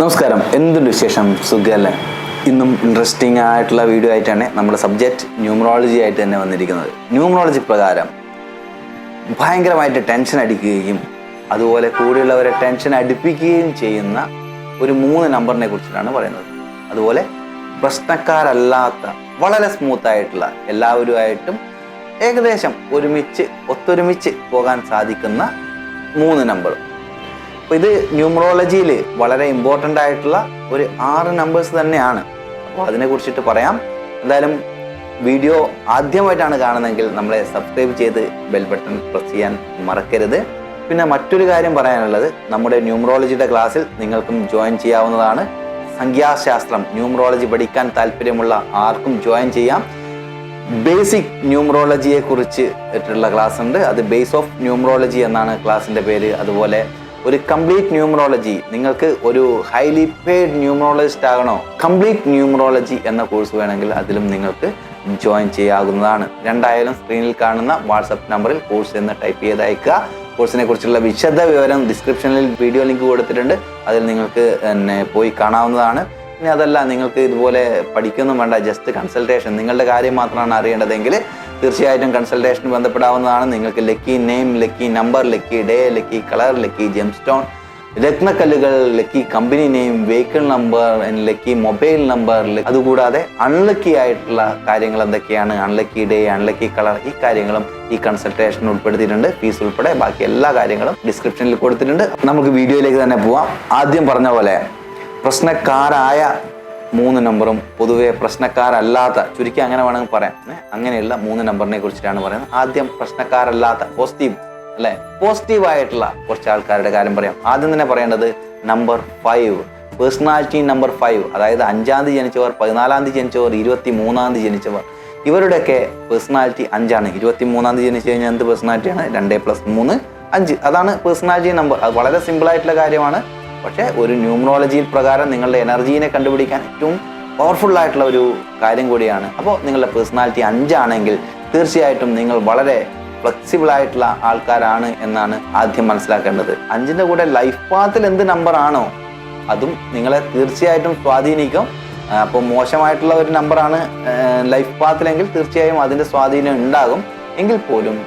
നമസ്കാരം. എന്തുണ്ട് വിശേഷം? സുഖല്ലേ? ഇന്നും ഇൻട്രസ്റ്റിംഗ് ആയിട്ടുള്ള വീഡിയോ ആയിട്ടാണ് നമ്മുടെ സബ്ജക്റ്റ് ന്യൂമറോളജി ആയിട്ട് തന്നെ വന്നിരിക്കുന്നത്. ന്യൂമറോളജി പ്രകാരം ഭയങ്കരമായിട്ട് ടെൻഷൻ അടിക്കുകയും അതുപോലെ കൂടെയുള്ളവരെ ടെൻഷൻ അടുപ്പിക്കുകയും ചെയ്യുന്ന ഒരു മൂന്ന് നമ്പറിനെ കുറിച്ചിട്ടാണ് പറയുന്നത്. അതുപോലെ പ്രശ്നക്കാരല്ലാത്ത വളരെ സ്മൂത്ത് ആയിട്ടുള്ള എല്ലാവരുമായിട്ടും ഏകദേശം ഒരുമിച്ച് ഒത്തൊരുമിച്ച് പോകാൻ സാധിക്കുന്ന മൂന്ന് നമ്പർ അപ്പോൾ ഇത് ന്യൂമറോളജിയിൽ വളരെ ഇമ്പോർട്ടന്റ് ആയിട്ടുള്ള ഒരു ആറ് നമ്പേഴ്സ് തന്നെയാണ്. അപ്പോൾ അതിനെ കുറിച്ചിട്ട് പറയാം. എന്തായാലും വീഡിയോ ആദ്യമായിട്ടാണ് കാണുന്നതെങ്കിൽ നമ്മളെ സബ്സ്ക്രൈബ് ചെയ്ത് ബെൽ ബട്ടൺ പ്രസ് ചെയ്യാൻ മറക്കരുത്. പിന്നെ മറ്റൊരു കാര്യം പറയാനുള്ളത് നമ്മുടെ ന്യൂമറോളജിയുടെ ക്ലാസ്സിൽ നിങ്ങൾക്കും ജോയിൻ ചെയ്യാവുന്നതാണ്. സംഖ്യാശാസ്ത്രം ന്യൂമറോളജി പഠിക്കാൻ താല്പര്യമുള്ള ആർക്കും ജോയിൻ ചെയ്യാം. ബേസിക് ന്യൂമറോളജിയെ കുറിച്ച് ഇട്ടുള്ള ക്ലാസ് ഉണ്ട് അത് ബേസ് ഓഫ് ന്യൂമറോളജി എന്നാണ് ക്ലാസ്സിന്റെ പേര്. അതുപോലെ ഒരു കംപ്ലീറ്റ് ന്യൂമറോളജി നിങ്ങൾക്ക് ഒരു ഹൈലി പെയ്ഡ് ന്യൂമറോളജിസ്റ്റ് ആകണോ? കംപ്ലീറ്റ് ന്യൂമറോളജി എന്ന കോഴ്സ് വേണമെങ്കിൽ അതിലും നിങ്ങൾക്ക് ജോയിൻ ചെയ്യാവുന്നതാണ്. രണ്ടായാലും സ്ക്രീനിൽ കാണുന്ന വാട്സപ്പ് നമ്പറിൽ കോഴ്സ് എന്ന് ടൈപ്പ് ചെയ്ത് അയക്കുക കോഴ്സിനെ കുറിച്ചുള്ള വിശദ വിവരം ഡിസ്ക്രിപ്ഷനിൽ വീഡിയോ ലിങ്ക് കൊടുത്തിട്ടുണ്ട്. അതിൽ നിങ്ങൾക്ക് എന്നെ പോയി കാണാവുന്നതാണ്. ഇനി അതല്ല നിങ്ങൾക്ക് ഇതുപോലെ പഠിക്കൊന്നും വേണ്ട ജസ്റ്റ് കൺസൾട്ടേഷൻ നിങ്ങളുടെ കാര്യം മാത്രമാണ് അറിയേണ്ടതെങ്കിൽ തീർച്ചയായിട്ടും കൺസൾട്ടേഷൻ ബന്ധപ്പെടാവുന്നതാണ്. നിങ്ങൾക്ക് lucky name lucky number lucky day lucky colour lucky gemstone രത്നക്കല്ലുകൾ lucky company name vehicle number lucky mobile number അതുകൂടാതെ അൺലക്കി ആയിട്ടുള്ള കാര്യങ്ങൾ എന്തൊക്കെയാണ്? അൺലക്കി ഡേ അൺലക്കി കളർ ഈ കാര്യങ്ങളും ഈ കൺസൾട്ടേഷൻ ഉൾപ്പെടുത്തിയിട്ടുണ്ട്. ഫീസ് ഉൾപ്പെടെ ബാക്കി എല്ലാ കാര്യങ്ങളും ഡിസ്ക്രിപ്ഷനിൽ കൊടുത്തിട്ടുണ്ട്. നമുക്ക് വീഡിയോയിലേക്ക് തന്നെ പോവാം. ആദ്യം പറഞ്ഞ പോലെ പ്രശ്നക്കാരായ മൂന്ന് നമ്പറും പൊതുവെ പ്രശ്നക്കാരല്ലാത്ത ചുരുക്കി അങ്ങനെ വേണമെങ്കിൽ പറയാം. അങ്ങനെയുള്ള മൂന്ന് നമ്പറിനെ കുറിച്ചിട്ടാണ് പറയുന്നത്. ആദ്യം പ്രശ്നക്കാരല്ലാത്ത പോസിറ്റീവ് അല്ലെ? പോസിറ്റീവ് ആയിട്ടുള്ള കുറച്ച് ആൾക്കാരുടെ കാര്യം പറയാം. ആദ്യം തന്നെ പറയേണ്ടത് number five personality number five അതായത് അഞ്ചാം തീയതി ജനിച്ചവർ പതിനാലാം തീയതി ജനിച്ചവർ ഇരുപത്തി മൂന്നാം തീയതി ജനിച്ചവർ. ഇവരുടെയൊക്കെ പേഴ്സണാലിറ്റി അഞ്ചാണ്. ഇരുപത്തി മൂന്നാം തീയതി ജനിച്ചു കഴിഞ്ഞാൽ എന്ത് പേഴ്സണാലിറ്റിയാണ് രണ്ട് പ്ലസ് മൂന്ന് അഞ്ച്. അതാണ് പേഴ്സണാലിറ്റി നമ്പർ അത് വളരെ സിമ്പിൾ ആയിട്ടുള്ള കാര്യമാണ്. പക്ഷേ ഒരു ന്യൂമറോളജിയിൽ പ്രകാരം നിങ്ങളുടെ എനർജീനെ കണ്ടുപിടിക്കാൻ ഏറ്റവും പവർഫുൾ ആയിട്ടുള്ള ഒരു കാര്യം കൂടിയാണ്. അപ്പോൾ നിങ്ങളുടെ പേഴ്സണാലിറ്റി അഞ്ചാണെങ്കിൽ തീർച്ചയായിട്ടും നിങ്ങൾ വളരെ ഫ്ലെക്സിബിൾ ആയിട്ടുള്ള ആൾക്കാരാണ് എന്നാണ് ആദ്യം മനസ്സിലാക്കേണ്ടത്. അഞ്ചിന്റെ കൂടെ ലൈഫ് പാത്തിൽ എന്ത് നമ്പർ ആണോ അതും നിങ്ങളെ തീർച്ചയായിട്ടും സ്വാധീനിക്കും. അപ്പോൾ മോശമായിട്ടുള്ള ഒരു നമ്പറാണ് ലൈഫ് പാത്തിലെങ്കിൽ തീർച്ചയായും അതിന്റെ സ്വാധീനം ഉണ്ടാകും. എങ്കിൽ പോലും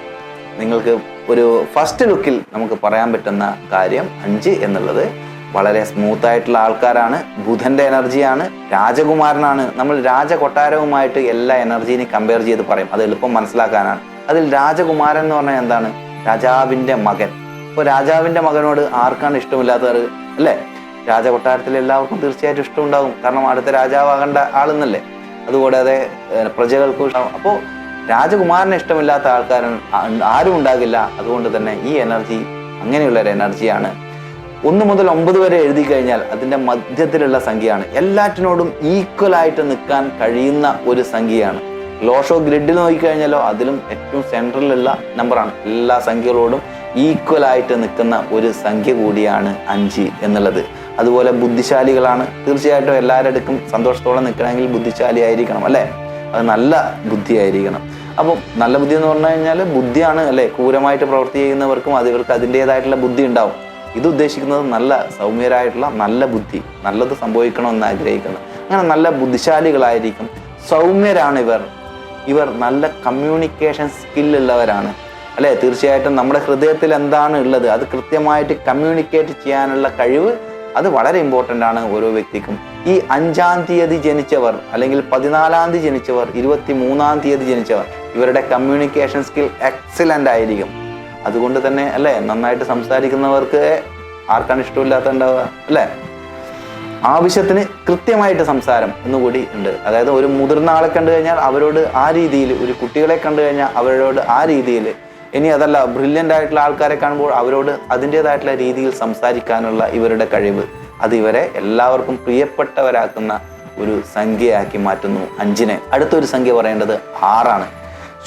നിങ്ങൾക്ക് ഒരു ഫസ്റ്റ് ലുക്കിൽ നമുക്ക് പറയാൻ പറ്റുന്ന കാര്യം അഞ്ച് എന്നുള്ളത് വളരെ സ്മൂത്ത് ആയിട്ടുള്ള ആൾക്കാരാണ്. ബുധന്റെ എനർജിയാണ് രാജകുമാരനാണ്. നമ്മൾ രാജകൊട്ടാരവുമായിട്ട് എല്ലാ എനർജീനെയും കമ്പയർ ചെയ്ത് പറയും. അത് എളുപ്പം മനസ്സിലാക്കാനാണ്. അതിൽ രാജകുമാരൻ എന്ന് പറഞ്ഞാൽ എന്താണ്? രാജാവിന്റെ മകൻ. ഇപ്പോൾ രാജാവിന്റെ മകനോട് ആർക്കാണ് ഇഷ്ടമില്ലാത്തവർ? അല്ലേ? രാജകൊട്ടാരത്തിൽ എല്ലാവർക്കും തീർച്ചയായിട്ടും ഇഷ്ടമുണ്ടാകും. കാരണം അടുത്ത രാജാവാകേണ്ട ആളെന്നല്ലേ? അതുകൂടാതെ പ്രജകൾക്കും ഇഷ്ടം. അപ്പോൾ രാജകുമാരനെ ഇഷ്ടമില്ലാത്ത ആൾക്കാരൻ ആരും ഉണ്ടാകില്ല അതുകൊണ്ട് തന്നെ ഈ എനർജി അങ്ങനെയുള്ളൊരു എനർജിയാണ് ഒന്ന് മുതൽ ഒമ്പത് വരെ എഴുതി കഴിഞ്ഞാൽ അതിന്റെ മധ്യത്തിലുള്ള സംഖ്യയാണ്. എല്ലാറ്റിനോടും ഈക്വൽ ആയിട്ട് നിൽക്കാൻ കഴിയുന്ന ഒരു സംഖ്യയാണ്. ലോഷോ ഗ്രിഡിൽ നോക്കിക്കഴിഞ്ഞാലോ അതിലും ഏറ്റവും സെൻട്രലിലുള്ള നമ്പറാണ് എല്ലാ സംഖ്യകളോടും ഈക്വൽ ആയിട്ട് നിൽക്കുന്ന ഒരു സംഖ്യ കൂടിയാണ് അഞ്ച് എന്നുള്ളത്. അതുപോലെ ബുദ്ധിശാലികളാണ്. തീർച്ചയായിട്ടും എല്ലാവരുടെ അടുക്കും സന്തോഷത്തോടെ നിൽക്കണമെങ്കിൽ ബുദ്ധിശാലി ആയിരിക്കണം അല്ലേ? അത് നല്ല ബുദ്ധിയായിരിക്കണം അപ്പം നല്ല ബുദ്ധി എന്ന് പറഞ്ഞു കഴിഞ്ഞാൽ ബുദ്ധിയാണ് അല്ലേ? ക്രൂരമായിട്ട് പ്രവർത്തി ചെയ്യുന്നവർക്കും അത് ഇവർക്ക് അതിന്റെതായിട്ടുള്ള ബുദ്ധി ഉണ്ടാവും. ഇത് ഉദ്ദേശിക്കുന്നത് നല്ല സൗമ്യരായിട്ടുള്ള നല്ല ബുദ്ധി നല്ലത് സംഭവിക്കണമെന്ന് ആഗ്രഹിക്കുന്നു അങ്ങനെ നല്ല ബുദ്ധിശാലികളായിരിക്കും സൗമ്യരാണ് ഇവർ. ഇവർ നല്ല കമ്മ്യൂണിക്കേഷൻ സ്കില്ലുള്ളവരാണ് അല്ലേ? തീർച്ചയായിട്ടും നമ്മുടെ ഹൃദയത്തിൽ എന്താണ് ഉള്ളത്? അത് കൃത്യമായിട്ട് കമ്മ്യൂണിക്കേറ്റ് ചെയ്യാനുള്ള കഴിവ് അത് വളരെ ഇമ്പോർട്ടന്റ് ആണ് ഓരോ വ്യക്തിക്കും. ഈ അഞ്ചാം തീയതി ജനിച്ചവർ അല്ലെങ്കിൽ പതിനാലാം തീയതി ജനിച്ചവർ ഇരുപത്തി മൂന്നാം തീയതി ജനിച്ചവർ ഇവരുടെ കമ്മ്യൂണിക്കേഷൻ സ്കിൽ എക്സലന്റ് ആയിരിക്കും. അതുകൊണ്ട് തന്നെ അല്ലേ? നന്നായിട്ട് സംസാരിക്കുന്നവർക്ക് ആർക്കാണ് ഇഷ്ടമില്ലാത്ത ഉണ്ടാവുക അല്ലേ? ആവശ്യത്തിന് കൃത്യമായിട്ട് സംസാരം എന്നുകൂടി ഉണ്ട്. അതായത് ഒരു മുതിർന്ന ആളെ കണ്ടു കഴിഞ്ഞാൽ അവരോട് ആ രീതിയിൽ ഒരു കുട്ടികളെ കണ്ടു കഴിഞ്ഞാൽ അവരോട് ആ രീതിയിൽ ഇനി അതല്ല ബ്രില്യന്റ് ആയിട്ടുള്ള ആൾക്കാരെ കാണുമ്പോൾ അവരോട് അതിന്റെതായിട്ടുള്ള രീതിയിൽ സംസാരിക്കാനുള്ള ഇവരുടെ കഴിവ് അത് ഇവരെ എല്ലാവർക്കും പ്രിയപ്പെട്ടവരാക്കുന്ന ഒരു സംഖ്യയാക്കി മാറ്റുന്നു അഞ്ചിനെ. അടുത്തൊരു സംഖ്യ പറയേണ്ടത് ആറാണ്.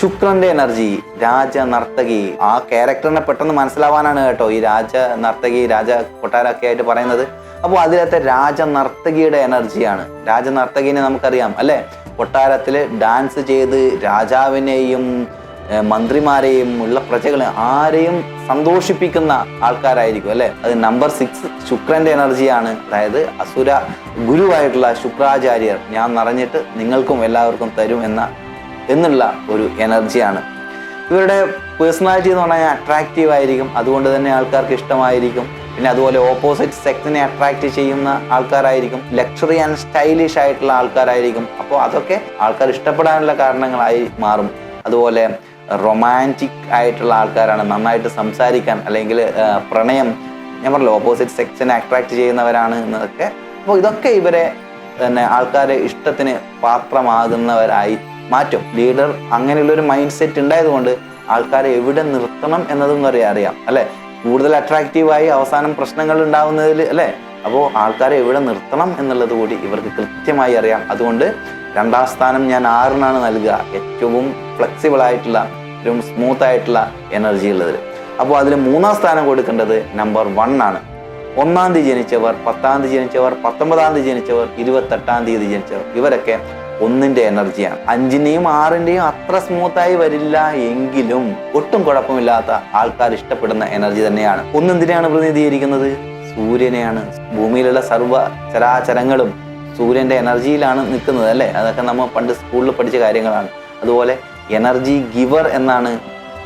ശുക്രന്റെ എനർജി രാജ നർത്തകി. ആ ക്യാരക്ടറിനെ പെട്ടെന്ന് മനസ്സിലാവാനാണ് കേട്ടോ ഈ രാജ നർത്തകി രാജ കൊട്ടാരൊക്കെ ആയിട്ട് പറയുന്നത്. അപ്പോൾ അതിലത്തെ രാജ നർത്തകിയുടെ എനർജിയാണ്. രാജ നർത്തകിനെ നമുക്കറിയാം അല്ലേ? കൊട്ടാരത്തിൽ ഡാൻസ് ചെയ്ത് രാജാവിനെയും മന്ത്രിമാരെയും ഉള്ള പ്രജകളെ ആരെയും സന്തോഷിപ്പിക്കുന്ന ആൾക്കാരായിരിക്കും അല്ലെ? അത് നമ്പർ സിക്സ് ശുക്രന്റെ എനർജിയാണ്. അതായത് അസുര ഗുരുവായിട്ടുള്ള ശുക്രാചാര്യർ. ഞാൻ നിറഞ്ഞിട്ട് നിങ്ങൾക്കും എല്ലാവർക്കും തരും എന്ന എന്നുള്ള ഒരു എനർജിയാണ്. ഇവരുടെ പേഴ്സണാലിറ്റി എന്ന് പറഞ്ഞാൽ അട്രാക്റ്റീവ് ആയിരിക്കും. അതുകൊണ്ട് തന്നെ ആൾക്കാർക്ക് ഇഷ്ടമായിരിക്കും. പിന്നെ അതുപോലെ ഓപ്പോസിറ്റ് സെക്സിനെ അട്രാക്റ്റ് ചെയ്യുന്ന ആൾക്കാരായിരിക്കും. ലക്ഷറി ആൻഡ് സ്റ്റൈലിഷ് ആയിട്ടുള്ള ആൾക്കാരായിരിക്കും. അപ്പോൾ അതൊക്കെ ആൾക്കാർ ഇഷ്ടപ്പെടാനുള്ള കാരണങ്ങളായി മാറും. അതുപോലെ റൊമാന്റിക് ആയിട്ടുള്ള ആൾക്കാരാണ് നന്നായിട്ട് സംസാരിക്കാൻ അല്ലെങ്കിൽ പ്രണയം ഞാൻ പറഞ്ഞല്ലോ ഓപ്പോസിറ്റ് സെക്സിനെ അട്രാക്ട് ചെയ്യുന്നവരാണ് എന്നതൊക്കെ അപ്പോൾ ഇതൊക്കെ ഇവരെ തന്നെ ആൾക്കാരെ ഇഷ്ടത്തിന് പാത്രമാകുന്നവരായി മാറ്റും. ലീഡർ അങ്ങനെയുള്ളൊരു മൈൻഡ് സെറ്റ് ഉണ്ടായതുകൊണ്ട് ആൾക്കാരെ എവിടെ നിർത്തണം എന്നതും വരെ അറിയാം അല്ലെ? കൂടുതൽ അട്രാക്റ്റീവായി അവസാനം പ്രശ്നങ്ങൾ ഉണ്ടാവുന്നതിൽ അല്ലെ? അപ്പോൾ ആൾക്കാരെ എവിടെ നിർത്തണം എന്നുള്ളത് കൂടി ഇവർക്ക് കൃത്യമായി അറിയാം. അതുകൊണ്ട് രണ്ടാം സ്ഥാനം ഞാൻ ആറിനാണ് നൽകുക. ഏറ്റവും ഫ്ലെക്സിബിൾ ആയിട്ടുള്ള ഏറ്റവും സ്മൂത്ത് ആയിട്ടുള്ള എനർജി ഉള്ളതിൽ അപ്പോൾ അതിൽ മൂന്നാം സ്ഥാനം കൊടുക്കേണ്ടത് നമ്പർ വൺ ആണ്. ഒന്നാം തീയതി ജനിച്ചവർ പത്താം തീയതി ജനിച്ചവർ പത്തൊമ്പതാം തീയതി ജനിച്ചവർ ഇരുപത്തെട്ടാം തീയതി ജനിച്ചവർ ഇവരൊക്കെ ഒന്നിന്റെ എനർജിയാണ്. അഞ്ചിന്റെയും ആറിന്റെയും അത്ര സ്മൂത്തായി വരില്ല എങ്കിലും ഒട്ടും കുഴപ്പമില്ലാത്ത ആൾക്കാർ ഇഷ്ടപ്പെടുന്ന എനർജി തന്നെയാണ്. ഒന്നെന്തിനെയാണ് പ്രതിനിധീകരിക്കുന്നത്? സൂര്യനെയാണ്. ഭൂമിയിലുള്ള സർവ ചരാചരങ്ങളും സൂര്യന്റെ എനർജിയിലാണ് നിൽക്കുന്നത് അല്ലേ? അതൊക്കെ നമ്മൾ പണ്ട് സ്കൂളിൽ പഠിച്ച കാര്യങ്ങളാണ്. അതുപോലെ എനർജി ഗിവർ എന്നാണ്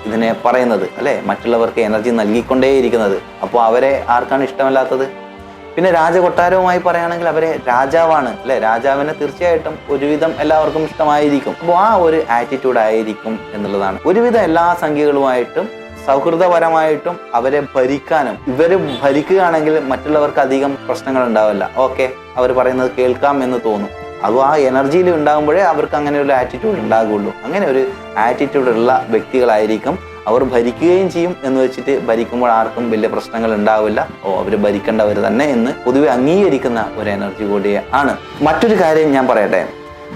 ഇതിനെ പറയുന്നത് അല്ലേ? മറ്റുള്ളവർക്ക് എനർജി നൽകിക്കൊണ്ടേയിരിക്കുന്നത്. അപ്പോൾ അവരെ ആർക്കാണ് ഇഷ്ടമല്ലാത്തത്? പിന്നെ രാജകൊട്ടാരവുമായി പറയുകയാണെങ്കിൽ അവരെ രാജാവാണ് അല്ലെ? രാജാവിനെ തീർച്ചയായിട്ടും ഒരുവിധം എല്ലാവർക്കും ഇഷ്ടമായിരിക്കും. അപ്പോൾ ആ ഒരു ആറ്റിറ്റ്യൂഡ് ആയിരിക്കും എന്നുള്ളതാണ്. ഒരുവിധം എല്ലാ സംഖ്യകളുമായിട്ടും സൗഹൃദപരമായിട്ടും അവരെ ഭരിക്കാനും ഇവർ ഭരിക്കുകയാണെങ്കിൽ മറ്റുള്ളവർക്ക് അധികം പ്രശ്നങ്ങൾ ഉണ്ടാവില്ല. ഓക്കെ അവർ പറയുന്നത് കേൾക്കാം എന്ന് തോന്നും. അപ്പോൾ ആ എനർജിയിൽ ഉണ്ടാകുമ്പോഴേ അവർക്ക് അങ്ങനെ ഒരു ആറ്റിറ്റ്യൂഡ് ഉണ്ടാകുള്ളൂ. അങ്ങനെ ഒരു ആറ്റിറ്റ്യൂഡ് ഉള്ള വ്യക്തികളായിരിക്കും അവർ ഭരിക്കുകയും ചെയ്യും എന്ന് വെച്ചിട്ട് ഭരിക്കുമ്പോൾ ആർക്കും വലിയ പ്രശ്നങ്ങൾ ഉണ്ടാവില്ല. ഓ അവർ ഭരിക്കേണ്ടവർ തന്നെ എന്ന് പൊതുവെ അംഗീകരിക്കുന്ന ഒരു എനർജി കൂടി ആണ്. മറ്റൊരു കാര്യം ഞാൻ പറയട്ടെ.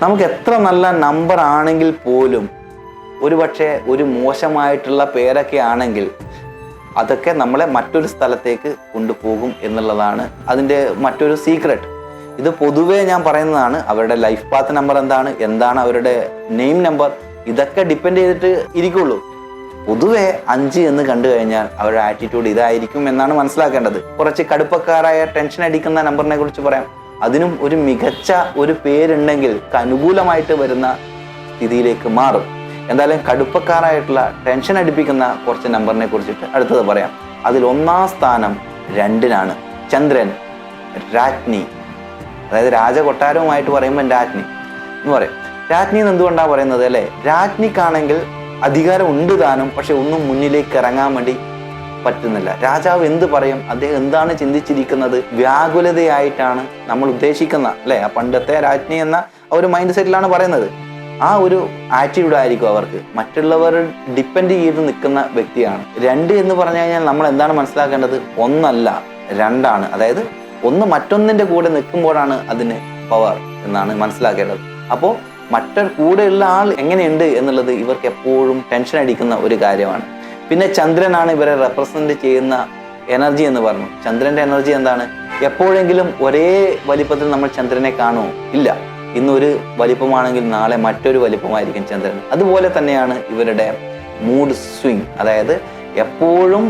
നമുക്ക് എത്ര നല്ല നമ്പർ ആണെങ്കിൽ പോലും ഒരു പക്ഷേ ഒരു മോശമായിട്ടുള്ള പേരൊക്കെ ആണെങ്കിൽ അതൊക്കെ നമ്മളെ മറ്റൊരു സ്ഥലത്തേക്ക് കൊണ്ടുപോകും എന്നുള്ളതാണ് അതിന്റെ മറ്റൊരു സീക്രട്ട് ഇത് പൊതുവേ ഞാൻ പറയുന്നതാണ് അവരുടെ ലൈഫ് പാത്ത് നമ്പർ എന്താണ് എന്താണ് അവരുടെ നെയിം നമ്പർ ഇതൊക്കെ ഡിപ്പെൻഡ് ചെയ്തിട്ട് ഇരിക്കുള്ളൂ. പൊതുവെ അഞ്ച് എന്ന് കണ്ടു കഴിഞ്ഞാൽ അവരുടെ ആറ്റിറ്റ്യൂഡ് ഇതായിരിക്കും എന്നാണ് മനസ്സിലാക്കേണ്ടത്. കുറച്ച് കടുപ്പക്കാരായ ടെൻഷൻ അടിക്കുന്ന നമ്പറിനെ കുറിച്ച് പറയാം. അതിനും ഒരു മികച്ച ഒരു പേരുണ്ടെങ്കിൽ അനുകൂലമായിട്ട് വരുന്ന സ്ഥിതിയിലേക്ക് മാറും. എന്തായാലും കടുപ്പക്കാരായിട്ടുള്ള ടെൻഷൻ അടിപ്പിക്കുന്ന കുറച്ച് നമ്പറിനെ കുറിച്ചിട്ട് അടുത്തത് പറയാം. അതിൽ ഒന്നാം സ്ഥാനം രണ്ടിനാണ്. ചന്ദ്രൻ രാജ്ഞി. അതായത് രാജകൊട്ടാരവുമായിട്ട് പറയുമ്പോൾ രാജ്ഞി എന്ന് പറയും. രാജ്ഞി എന്ന് എന്തുകൊണ്ടാണ് പറയുന്നത് അല്ലേ? രാജ്ഞിക്കാണെങ്കിൽ അധികാരം ഉണ്ട് താനും പക്ഷെ ഒന്നും മുന്നിലേക്ക് ഇറങ്ങാൻ വേണ്ടി പറ്റുന്നില്ല. രാജാവ് എന്ത് പറയും? അദ്ദേഹം എന്താണ് ചിന്തിച്ചിരിക്കുന്നത്? വ്യാകുലതയായിട്ടാണ് നമ്മൾ ഉദ്ദേശിക്കുന്ന അല്ലേ? ആ പണ്ടത്തെ രാജ്ഞി എന്ന ഒരു മൈൻഡ് സെറ്റിലാണ് പറയുന്നത്. ആ ഒരു ആറ്റിറ്റ്യൂഡ് ആയിരിക്കും അവർക്ക്. മറ്റുള്ളവർ ഡിപ്പെൻഡ് ചെയ്ത് നിൽക്കുന്ന വ്യക്തിയാണ്. രണ്ട് എന്ന് പറഞ്ഞു കഴിഞ്ഞാൽ നമ്മൾ എന്താണ് മനസ്സിലാക്കേണ്ടത്? ഒന്നല്ല രണ്ടാണ്. അതായത് ഒന്ന് മറ്റൊന്നിന്റെ കൂടെ നിൽക്കുമ്പോഴാണ് അതിന് പവർ എന്നാണ് മനസ്സിലാക്കേണ്ടത്. അപ്പോൾ മറ്റൊരു കൂടെയുള്ള ആൾ എങ്ങനെയുണ്ട് എന്നുള്ളത് ഇവർക്ക് എപ്പോഴും ടെൻഷൻ അടിക്കുന്ന ഒരു കാര്യമാണ്. പിന്നെ ചന്ദ്രനാണ് ഇവരെ റെപ്രസെന്റ് ചെയ്യുന്ന എനർജി എന്ന് പറഞ്ഞു. ചന്ദ്രന്റെ എനർജി എന്താണ്? എപ്പോഴെങ്കിലും ഒരേ വലിപ്പത്തിൽ നമ്മൾ ചന്ദ്രനെ കാണുമോ ഇല്ല. ഇന്നൊരു വലിപ്പമാണെങ്കിൽ നാളെ മറ്റൊരു വലിപ്പമായിരിക്കും ചന്ദ്രൻ. അതുപോലെ തന്നെയാണ് ഇവരുടെ മൂഡ് സ്വിങ് അതായത് എപ്പോഴും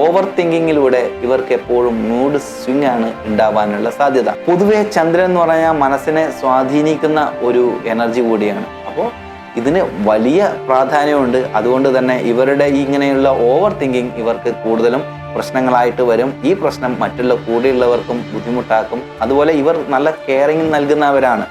ഓവർ തിങ്കിങ്ങിലൂടെ ഇവർക്ക് എപ്പോഴും മൂഡ് സ്വിങ് ആണ് ഉണ്ടാവാനുള്ള സാധ്യത. പൊതുവെ ചന്ദ്രൻ എന്ന് പറഞ്ഞാൽ മനസ്സിനെ സ്വാധീനിക്കുന്ന ഒരു എനർജി കൂടിയാണ്. അപ്പോൾ ഇതിന് വലിയ പ്രാധാന്യമുണ്ട്. അതുകൊണ്ട് തന്നെ ഇവരുടെ ഇങ്ങനെയുള്ള ഓവർ തിങ്കിങ് ഇവർക്ക് കൂടുതലും പ്രശ്നങ്ങളായിട്ട് വരും. ഈ പ്രശ്നം മറ്റുള്ള കൂടെയുള്ളവർക്കും ബുദ്ധിമുട്ടാക്കും. അതുപോലെ ഇവർ നല്ല കെയറിങ് നൽകുന്നവരാണ്.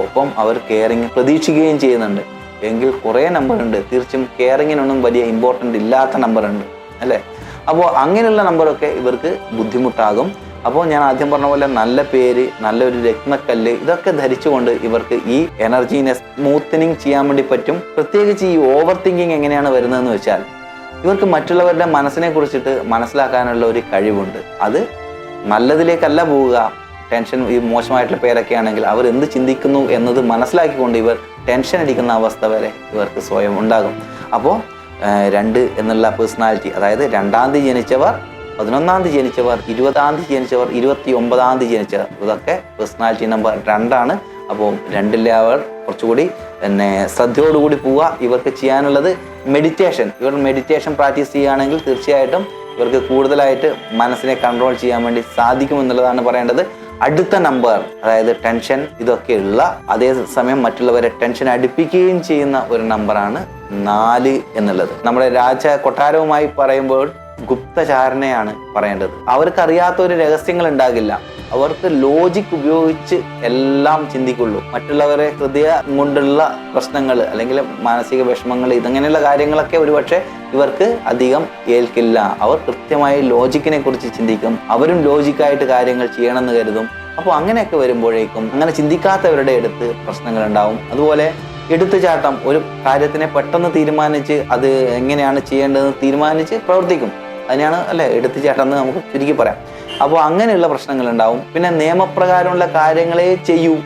ഒപ്പം അവർ കെയറിങ് പ്രതീക്ഷിക്കുകയും ചെയ്യുന്നുണ്ട്. എങ്കിൽ കുറേ നമ്പർ ഉണ്ട്. തീർച്ചയായും കെയറിങ്ങിനൊന്നും വലിയ ഇമ്പോർട്ടന്റ് ഇല്ലാത്ത നമ്പർ ഉണ്ട്. അല്ലേ? അപ്പോൾ അങ്ങനെയുള്ള നമ്പറൊക്കെ ഇവർക്ക് ബുദ്ധിമുട്ടാകും. അപ്പോൾ ഞാൻ ആദ്യം പറഞ്ഞ പോലെ നല്ല പേര് നല്ലൊരു രത്നക്കല്ല് ഇതൊക്കെ ധരിച്ചുകൊണ്ട് ഇവർക്ക് ഈ എനർജീനെ സ്മൂത്തനിങ് ചെയ്യാൻ വേണ്ടി പറ്റും. പ്രത്യേകിച്ച് ഈ ഓവർ തിങ്കിങ് എങ്ങനെയാണ് വരുന്നതെന്ന് വെച്ചാൽ ഇവർക്ക് മറ്റുള്ളവരുടെ മനസ്സിനെ കുറിച്ചിട്ട് മനസ്സിലാക്കാനുള്ള ഒരു കഴിവുണ്ട്. അത് നല്ലതിലേക്കല്ല പോവുക. ടെൻഷൻ ഈ മോശമായിട്ടുള്ള പേരൊക്കെ ആണെങ്കിൽ അവർ എന്ത് ചിന്തിക്കുന്നു എന്നത് മനസ്സിലാക്കിക്കൊണ്ട് ഇവർ ടെൻഷൻ അടിക്കുന്ന അവസ്ഥ വരെ ഇവർക്ക് സ്വയം ഉണ്ടാകും. അപ്പോൾ രണ്ട് എന്നുള്ള പേഴ്സണാലിറ്റി അതായത് രണ്ടാം തീയതി ജനിച്ചവർ പതിനൊന്നാം തീയതി ജനിച്ചവർ ഇരുപതാം തീയതി ജനിച്ചവർ ഇരുപത്തി ഒമ്പതാം തീയതി ജനിച്ചവർ. ഇതൊക്കെ പേഴ്സണാലിറ്റി നമ്പർ രണ്ടാണ്. അപ്പോൾ രണ്ടിലെ അവർ കുറച്ചുകൂടി പിന്നെ ശ്രദ്ധയോടുകൂടി പോവുക. ഇവർക്ക് ചെയ്യാനുള്ളത് മെഡിറ്റേഷൻ ഇവർ മെഡിറ്റേഷൻ പ്രാക്ടീസ് ചെയ്യുകയാണെങ്കിൽ തീർച്ചയായിട്ടും ഇവർക്ക് കൂടുതലായിട്ട് മനസ്സിനെ കൺട്രോൾ ചെയ്യാൻ വേണ്ടി സാധിക്കും എന്നുള്ളതാണ് പറയേണ്ടത്. അടുത്ത നമ്പർ അതായത് ടെൻഷൻ ഇതൊക്കെയുള്ള അതേ സമയം മറ്റുള്ളവരെ ടെൻഷൻ അടുപ്പിക്കുകയും ചെയ്യുന്ന ഒരു നമ്പറാണ് നാല് എന്നുള്ളത്. നമ്മുടെ രാജ കൊട്ടാരവുമായി പറയുമ്പോൾ ഗുപ്തചാരണയാണ് പറയേണ്ടത്. അവർക്കറിയാത്ത ഒരു രഹസ്യങ്ങൾ ഉണ്ടാകില്ല അവർക്ക് ലോജിക് ഉപയോഗിച്ച് എല്ലാം ചിന്തിക്കുള്ളൂ. മറ്റുള്ളവരെ ഹൃദയ കൊണ്ടുള്ള പ്രശ്നങ്ങൾ അല്ലെങ്കിൽ മാനസിക വിഷമങ്ങൾ ഇതങ്ങനെയുള്ള കാര്യങ്ങളൊക്കെ ഒരുപക്ഷെ ഇവർക്ക് അധികം ഏൽക്കില്ല. അവർ കൃത്യമായി ലോജിക്കിനെ കുറിച്ച് ചിന്തിക്കും. അവരും ലോജിക്കായിട്ട് കാര്യങ്ങൾ ചെയ്യണമെന്ന് കരുതും. അപ്പോൾ അങ്ങനെയൊക്കെ വരുമ്പോഴേക്കും അങ്ങനെ ചിന്തിക്കാത്തവരുടെ അടുത്ത് പ്രശ്നങ്ങൾ ഉണ്ടാവും അതുപോലെ എടുത്തുചാട്ടം ഒരു കാര്യത്തിനെ പെട്ടെന്ന് തീരുമാനിച്ച് അത് എങ്ങനെയാണ് ചെയ്യേണ്ടതെന്ന് തീരുമാനിച്ച് പ്രവർത്തിക്കും. അതിനെയാണ് അല്ലേ എടുത്തുചാട്ടം എന്ന് നമുക്ക് ചുരുക്കി പറയാം. അപ്പോൾ അങ്ങനെയുള്ള പ്രശ്നങ്ങൾ ഉണ്ടാവും പിന്നെ നിയമപ്രകാരമുള്ള കാര്യങ്ങളെ ചെയ്യൂ.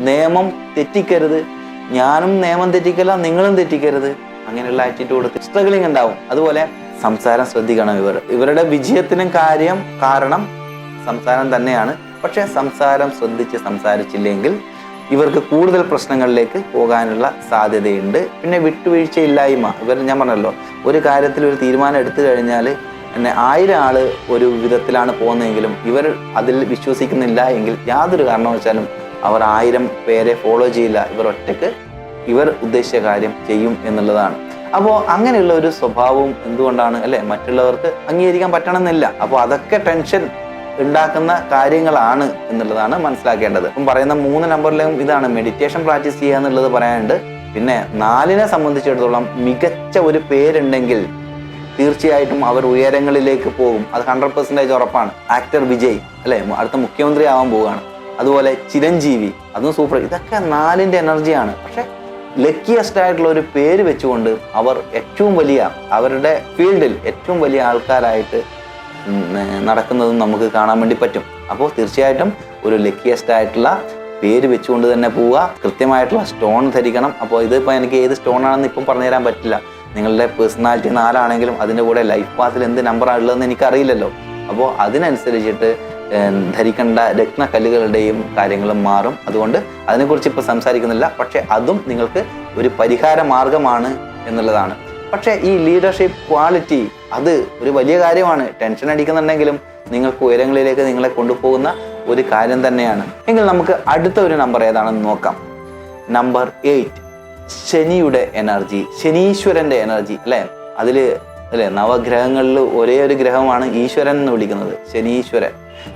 നിയമം തെറ്റിക്കരുത്. ഞാനും നിയമം തെറ്റിക്കല്ല നിങ്ങളും തെറ്റിക്കരുത്. അങ്ങനെയുള്ള ആറ്റിറ്റ്യൂഡ് സ്ട്രഗിളിങ് ഉണ്ടാവും. അതുപോലെ സംസാരം ശ്രദ്ധിക്കണം ഇവർ. ഇവരുടെ വിജയത്തിനും കാര്യം കാരണം സംസാരം തന്നെയാണ്. പക്ഷേ സംസാരം ശ്രദ്ധിച്ച് സംസാരിച്ചില്ലെങ്കിൽ ഇവർക്ക് കൂടുതൽ പ്രശ്നങ്ങളിലേക്ക് പോകാനുള്ള സാധ്യതയുണ്ട്. പിന്നെ വിട്ടുവീഴ്ചയില്ലായ്മ ഇവർ ഞാൻ പറഞ്ഞല്ലോ ഒരു കാര്യത്തിൽ ഒരു തീരുമാനം എടുത്തു കഴിഞ്ഞാൽ എന്നെ ആയിരം ആൾ ഒരു വിധത്തിലാണ് പോകുന്നതെങ്കിലും ഇവർ അതിൽ വിശ്വസിക്കുന്നില്ല എങ്കിൽ യാതൊരു കാരണവശാലും അവർ ആയിരം പേരെ ഫോളോ ചെയ്യില്ല. ഇവർ ഒറ്റയ്ക്ക് ഇവർ ഉദ്ദേശിച്ച കാര്യം ചെയ്യും എന്നുള്ളതാണ്. അപ്പോൾ അങ്ങനെയുള്ള ഒരു സ്വഭാവവും എന്തുകൊണ്ടാണ്? അല്ലെ? മറ്റുള്ളവർക്ക് അംഗീകരിക്കാൻ പറ്റണമെന്നില്ല. അപ്പോൾ അതൊക്കെ ടെൻഷൻ ഉണ്ടാക്കുന്ന കാര്യങ്ങളാണ് എന്നുള്ളതാണ് മനസ്സിലാക്കേണ്ടത്. ഇപ്പം പറയുന്ന മൂന്ന് നമ്പറിലും ഇതാണ് മെഡിറ്റേഷൻ പ്രാക്ടീസ് ചെയ്യുക എന്നുള്ളത് പറയാനുണ്ട്. പിന്നെ നാലിനെ സംബന്ധിച്ചിടത്തോളം മികച്ച ഒരു പേരുണ്ടെങ്കിൽ തീർച്ചയായിട്ടും അവർ ഉയരങ്ങളിലേക്ക് പോകും. അത് ഹൺഡ്രഡ് പെർസെന്റേജ് ഉറപ്പാണ്. ആക്ടർ വിജയ് അല്ലെ? അടുത്ത മുഖ്യമന്ത്രി ആവാൻ പോവുകയാണ്. അതുപോലെ ചിരഞ്ജീവി അതും സൂപ്പർ ഇതൊക്കെ നാലിന്റെ എനർജിയാണ് പക്ഷെ ലക്കിയസ്റ്റ് ആയിട്ടുള്ള ഒരു പേര് വെച്ചുകൊണ്ട് അവർ ഏറ്റവും വലിയ അവരുടെ ഫീൽഡിൽ ഏറ്റവും വലിയ ആൾക്കാരായിട്ട് നടക്കുന്നതും നമുക്ക് കാണാൻ വേണ്ടി പറ്റും. അപ്പോൾ തീർച്ചയായിട്ടും ഒരു ലക്കിയസ്റ്റ് ആയിട്ടുള്ള പേര് വെച്ചുകൊണ്ട് തന്നെ പോവുക. കൃത്യമായിട്ടുള്ള സ്റ്റോൺ ധരിക്കണം. അപ്പോൾ ഇതിപ്പോൾ എനിക്ക് ഏത് സ്റ്റോൺ ആണെന്ന് ഇപ്പം പറഞ്ഞുതരാൻ പറ്റില്ല. നിങ്ങളുടെ പേഴ്സണാലിറ്റി നാലാണെങ്കിലും അതിന്റെ കൂടെ ലൈഫ് പാത്തിൽ എന്ത് നമ്പറാണ് ഉള്ളതെന്ന് എനിക്കറിയില്ലല്ലോ. അപ്പോൾ അതിനനുസരിച്ചിട്ട് ധരിക്കേണ്ട രത്നക്കല്ലുകളുടെയും കാര്യങ്ങളും മാറും. അതുകൊണ്ട് അതിനെക്കുറിച്ച് ഇപ്പോൾ സംസാരിക്കുന്നില്ല. പക്ഷേ അതും നിങ്ങൾക്ക് ഒരു പരിഹാര മാർഗമാണ് എന്നുള്ളതാണ്. പക്ഷേ ഈ ലീഡർഷിപ്പ് ക്വാളിറ്റി അത് ഒരു വലിയ കാര്യമാണ്. ടെൻഷൻ അടിക്കുന്നുണ്ടെങ്കിലും നിങ്ങൾക്ക് ഉയരങ്ങളിലേക്ക് നിങ്ങളെ കൊണ്ടുപോകുന്ന ഒരു കാര്യം തന്നെയാണ്. എങ്കിൽ നമുക്ക് അടുത്ത ഒരു നമ്പർ ഏതാണെന്ന് നോക്കാം. നമ്പർ എയ്റ്റ് ശനിയുടെ എനർജി ശനീശ്വരന്റെ എനർജി അല്ലേ? അതിൽ അല്ലേ നവഗ്രഹങ്ങളിൽ ഒരേ ഒരു ഗ്രഹമാണ് ഈശ്വരൻ എന്ന് വിളിക്കുന്നത് ശനീശ്വരൻ.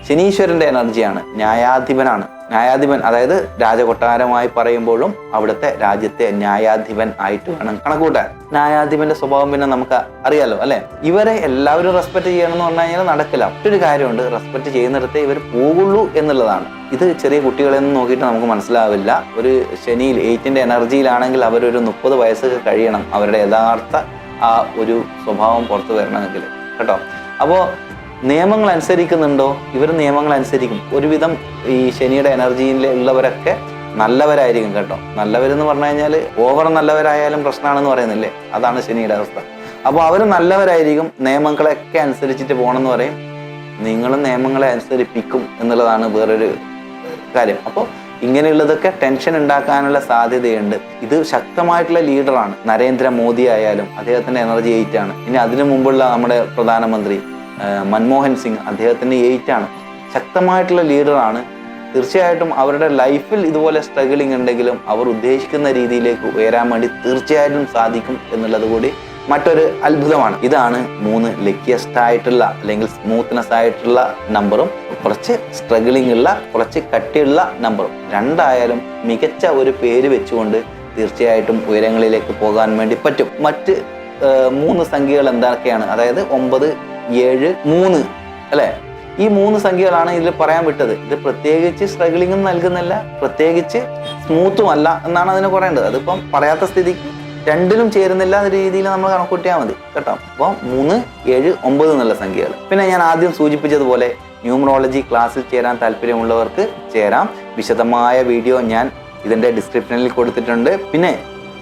ശനീശ്വരന്റെ എനർജിയാണ് ന്യായാധിപനാണ്. ന്യായാധിപൻ അതായത് രാജകൊട്ടാരമായി പറയുമ്പോഴും അവിടുത്തെ രാജ്യത്തെ ന്യായാധിപൻ ആയിട്ട് വേണം കണക്കൂട്ടാൻ ന്യായാധിപന്റെ സ്വഭാവം പിന്നെ നമുക്ക് അറിയാലോ അല്ലെ? ഇവരെ എല്ലാവരും റെസ്പെക്ട് ചെയ്യണം എന്ന് പറഞ്ഞു കഴിഞ്ഞാൽ നടക്കില്ല. മറ്റൊരു കാര്യമുണ്ട് റെസ്പെക്ട് ചെയ്യുന്നിടത്തെ ഇവർ പോകുള്ളൂ എന്നുള്ളതാണ്. ഇത് ചെറിയ കുട്ടികളെന്ന് നോക്കിയിട്ട് നമുക്ക് മനസ്സിലാവില്ല. ഒരു ശനിയിൽ എയ്റ്റിന്റെ എനർജിയിലാണെങ്കിൽ അവരൊരു മുപ്പത് വയസ്സ് കഴിയണം. അവരുടെ യഥാർത്ഥ ആ ഒരു സ്വഭാവം പുറത്തു വരണമെങ്കിൽ. കേട്ടോ? അപ്പോൾ നിയമങ്ങൾ അനുസരിക്കുന്നുണ്ടോ? ഇവർ നിയമങ്ങൾ അനുസരിക്കും. ഒരുവിധം ഈ ശനിയുടെ എനർജിയിൽ ഉള്ളവരൊക്കെ നല്ലവരായിരിക്കും കേട്ടോ. നല്ലവരെന്ന് പറഞ്ഞു കഴിഞ്ഞാൽ ഓവർ നല്ലവരായാലും പ്രശ്നമാണെന്ന് പറയുന്നില്ലേ? അതാണ് ശനിയുടെ അവസ്ഥ. അപ്പോൾ അവർ നല്ലവരായിരിക്കും നിയമങ്ങളൊക്കെ അനുസരിച്ചിട്ട് പോകണമെന്ന് പറയും. നിങ്ങളും നിയമങ്ങളെ അനുസരിപ്പിക്കും എന്നുള്ളതാണ് വേറൊരു കാര്യം. അപ്പോൾ ഇങ്ങനെയുള്ളതൊക്കെ ടെൻഷൻ ഉണ്ടാക്കാനുള്ള സാധ്യതയുണ്ട്. ഇത് ശക്തമായിട്ടുള്ള ലീഡറാണ് നരേന്ദ്ര മോദി ആയാലും അദ്ദേഹത്തിന്റെ എനർജി എയ്റ്റ് ആണ്. ഇനി അതിനു മുമ്പുള്ള നമ്മുടെ പ്രധാനമന്ത്രി മൻമോഹൻ സിംഗ് അദ്ദേഹത്തിന്റെ എയ്റ്റ് ആണ് ശക്തമായിട്ടുള്ള ലീഡറാണ്. തീർച്ചയായിട്ടും അവരുടെ ലൈഫിൽ ഇതുപോലെ സ്ട്രഗിളിംഗ് ഉണ്ടെങ്കിലും അവർ ഉദ്ദേശിക്കുന്ന രീതിയിലേക്ക് ഉയരാൻ വേണ്ടി തീർച്ചയായിട്ടും സാധിക്കും എന്നുള്ളത് കൂടി മറ്റൊരു അത്ഭുതമാണ്. ഇതാണ് മൂന്ന് ലക്കിയസ്റ്റ് ആയിട്ടുള്ള അല്ലെങ്കിൽ സ്മൂത്ത്നെസ് ആയിട്ടുള്ള നമ്പറും കുറച്ച് സ്ട്രഗിളിംഗ് ഉള്ള കുറച്ച് കട്ടിയുള്ള നമ്പറും രണ്ടായാലും മികച്ച ഒരു പേര് വെച്ചുകൊണ്ട് തീർച്ചയായിട്ടും ഉയരങ്ങളിലേക്ക് പോകാൻ വേണ്ടി പറ്റും. മറ്റ് മൂന്ന് സംഖ്യകൾ എന്തൊക്കെയാണ്? അതായത് ഒമ്പത് ഏഴ് മൂന്ന് അല്ലേ? ഈ മൂന്ന് സംഖ്യകളാണ് ഇതിൽ പറയാൻ വിട്ടത്. ഇത് പ്രത്യേകിച്ച് സ്ട്രഗിളിംഗും നൽകുന്നില്ല പ്രത്യേകിച്ച് സ്മൂത്തും അല്ല എന്നാണ് അതിന് പറയേണ്ടത്. അതിപ്പം പറയാത്ത സ്ഥിതിക്ക് രണ്ടിലും ചേരുന്നില്ല എന്ന രീതിയിൽ നമ്മൾ കണക്കൂട്ടിയാൽ മതി കേട്ടോ? അപ്പോൾ മൂന്ന് ഏഴ് ഒമ്പത് എന്നുള്ള സംഖ്യകൾ. പിന്നെ ഞാൻ ആദ്യം സൂചിപ്പിച്ചതുപോലെ ന്യൂമറോളജി ക്ലാസ്സിൽ ചേരാൻ താല്പര്യമുള്ളവർക്ക് ചേരാം. വിശദമായ വീഡിയോ ഞാൻ ഇതിന്റെ ഡിസ്ക്രിപ്ഷനിൽ കൊടുത്തിട്ടുണ്ട്. പിന്നെ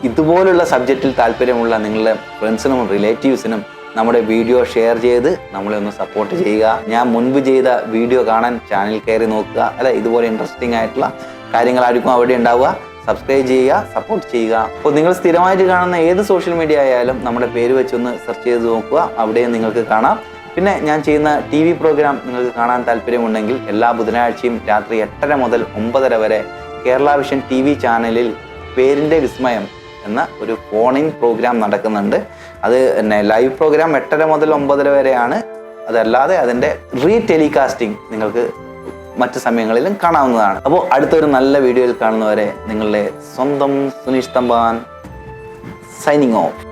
ഇതുപോലുള്ള സബ്ജക്റ്റിൽ താല്പര്യമുള്ള നിങ്ങളുടെ ഫ്രണ്ട്സിനും റിലേറ്റീവ്സിനും നമ്മുടെ വീഡിയോ ഷെയർ ചെയ്ത് നമ്മളെ ഒന്ന് സപ്പോർട്ട് ചെയ്യുക. ഞാൻ മുൻപ് ചെയ്ത വീഡിയോ കാണാൻ ചാനൽ കയറി നോക്കുക. അല്ല? ഇതുപോലെ ഇൻട്രസ്റ്റിംഗ് ആയിട്ടുള്ള കാര്യങ്ങളായിരിക്കും അവിടെ ഉണ്ടാവുക. സബ്സ്ക്രൈബ് ചെയ്യുക സപ്പോർട്ട് ചെയ്യുക. അപ്പോൾ നിങ്ങൾ സ്ഥിരമായിട്ട് കാണുന്ന ഏത് സോഷ്യൽ മീഡിയ ആയാലും നമ്മുടെ പേര് വെച്ചൊന്ന് സെർച്ച് ചെയ്ത് നോക്കുക. അവിടെയും നിങ്ങൾക്ക് കാണാം. പിന്നെ ഞാൻ ചെയ്യുന്ന ടി വി പ്രോഗ്രാം നിങ്ങൾക്ക് കാണാൻ താല്പര്യമുണ്ടെങ്കിൽ എല്ലാ ബുധനാഴ്ചയും രാത്രി എട്ടര മുതൽ ഒമ്പതര വരെ കേരള വിഷൻ ടി വി ചാനലിൽ പേരിന്റെ വിസ്മയം എന്ന ഒരു ഫോണിൻ പ്രോഗ്രാം നടക്കുന്നുണ്ട്. അത് പിന്നെ ലൈവ് പ്രോഗ്രാം എട്ടര മുതൽ ഒമ്പതര വരെയാണ്. അതല്ലാതെ അതിന്റെ റീ ടെലികാസ്റ്റിംഗ് നിങ്ങൾക്ക് മറ്റ് സമയങ്ങളിലും കാണാവുന്നതാണ്. അപ്പോൾ അടുത്തൊരു നല്ല വീഡിയോയിൽ കാണുന്നവരെ നിങ്ങളുടെ സ്വന്തം സുനീഷ് തമ്പാൻ സൈനിങ് ഓഫ്